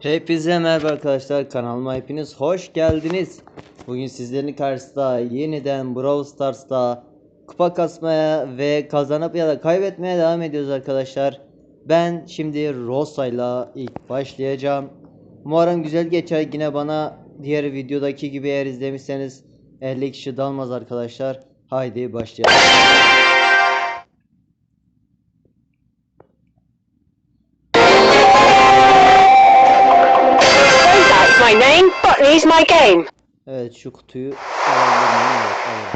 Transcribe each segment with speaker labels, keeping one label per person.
Speaker 1: Hepinize merhaba arkadaşlar kanalıma hepiniz hoş geldiniz. Bugün sizlerin karşısında yeniden Brawl Stars'ta kupa kasmaya ve kazanıp ya da kaybetmeye devam ediyoruz arkadaşlar. Ben şimdi Rosa'yla ilk başlayacağım. Umarım güzel geçer yine bana diğer videodaki gibi eğer izlemişseniz 50 kişi dalmaz arkadaşlar. Haydi başlayalım.
Speaker 2: Botany's my game.
Speaker 1: Evet şu kutuyu alabilir miyim? Evet, alırım.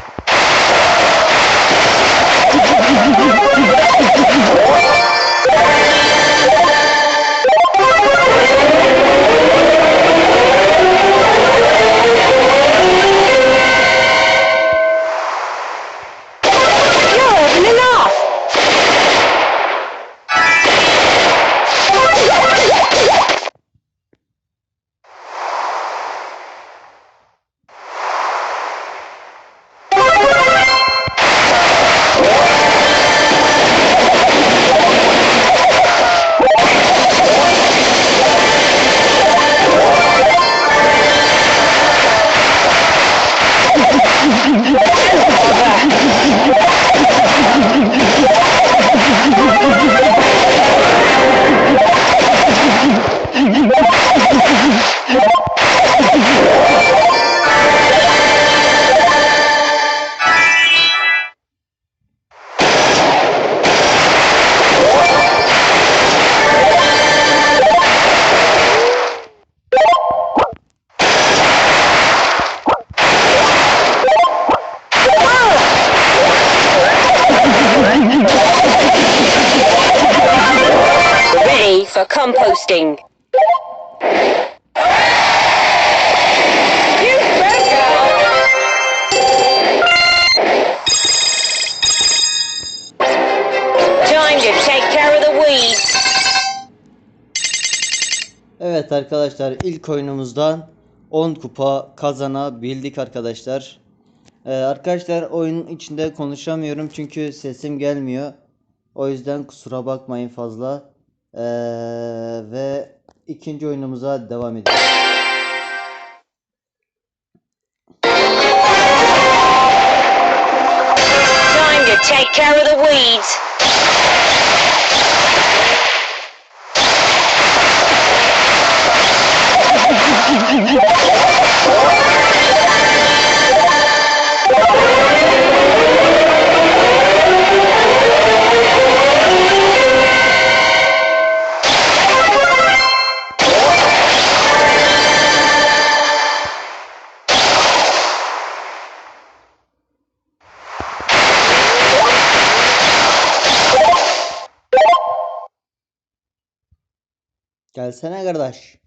Speaker 2: For composting.
Speaker 1: Evet arkadaşlar ilk oyunumuzdan 10 kupa kazanabildik arkadaşlar. Ee, arkadaşlar oyunun içinde konuşamıyorum çünkü sesim gelmiyor. O yüzden kusura bakmayın fazla. Ee, ve ikinci oyunumuza devam ediyoruz.
Speaker 2: Take care of the weeds.
Speaker 1: Gelsene kardeş.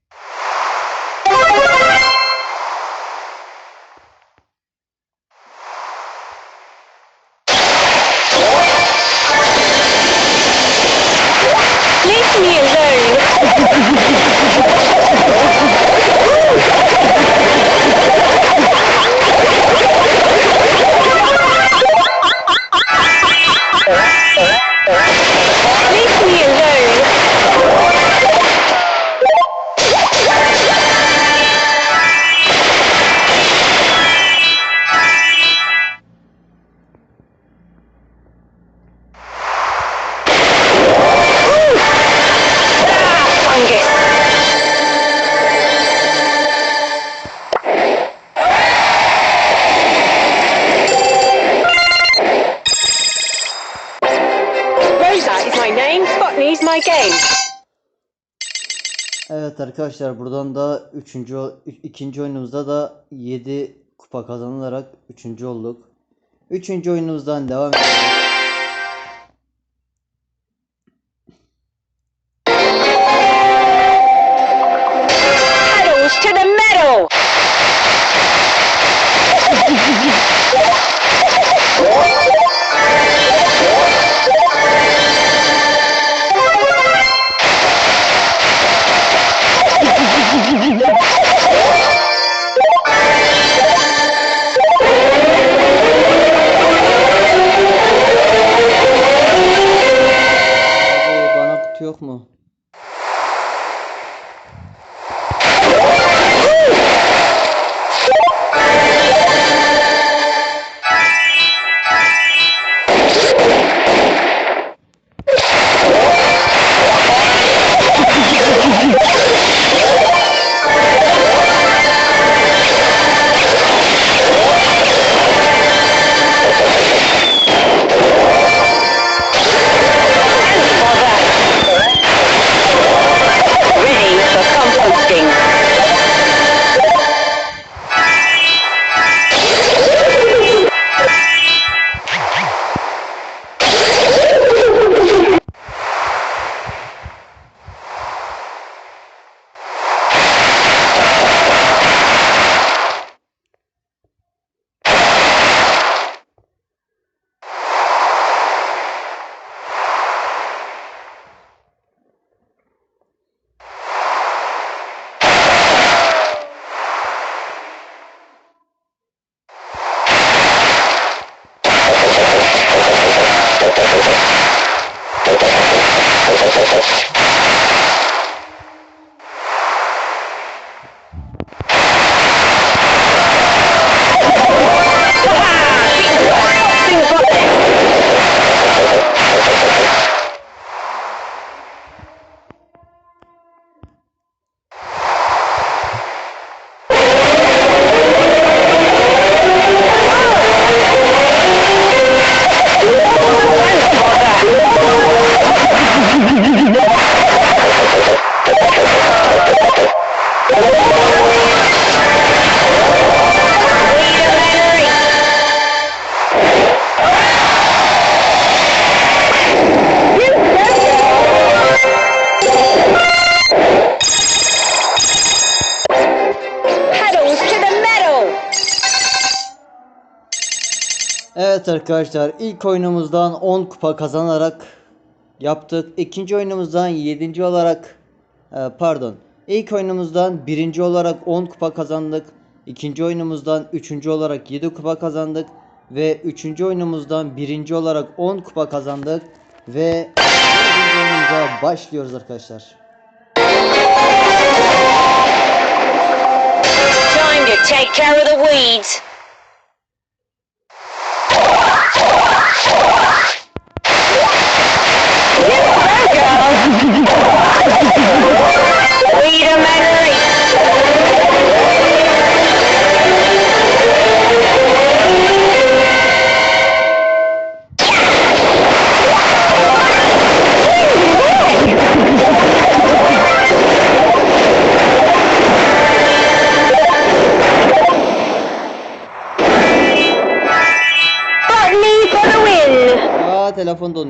Speaker 1: Evet arkadaşlar buradan da üçüncü, o- ü- ikinci oyunumuzda da 7 kupa kazanarak üçüncü olduk. Üçüncü oyunumuzdan devam ediyoruz. Evet arkadaşlar ilk oyunumuzdan 10 kupa kazanarak yaptık. İkinci oyunumuzdan 7. olarak e, pardon. İlk oyunumuzdan 1. olarak 10 kupa kazandık. İkinci oyunumuzdan 3. olarak 7 kupa kazandık. Ve 3. oyunumuzdan 1. olarak 10 kupa kazandık. Ve 4. oyunumuza başlıyoruz arkadaşlar.
Speaker 2: Time to take care of the weeds. el Afonso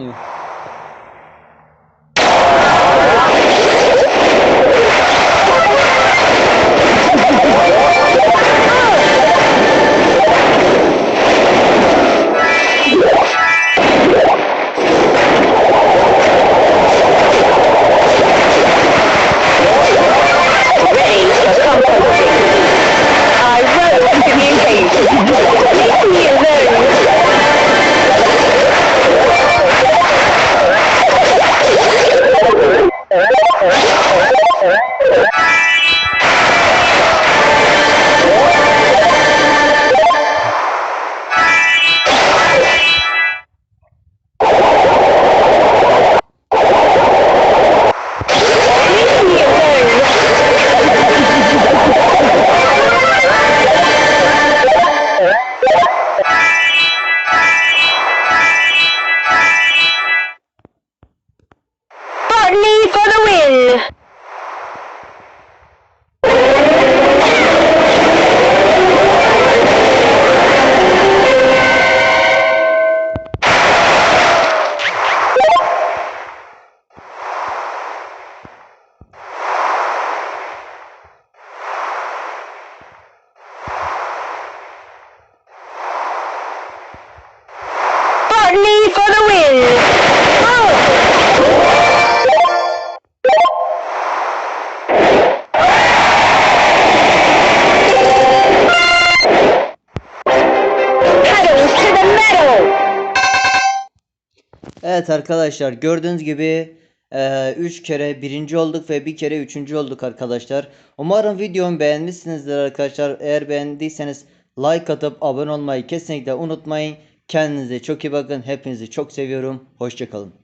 Speaker 1: Evet arkadaşlar gördüğünüz gibi 3 kere birinci olduk ve bir kere üçüncü olduk arkadaşlar. Umarım videomu beğenmişsinizdir arkadaşlar. Eğer beğendiyseniz like atıp abone olmayı kesinlikle unutmayın. Kendinize çok iyi bakın. Hepinizi çok seviyorum. Hoşçakalın.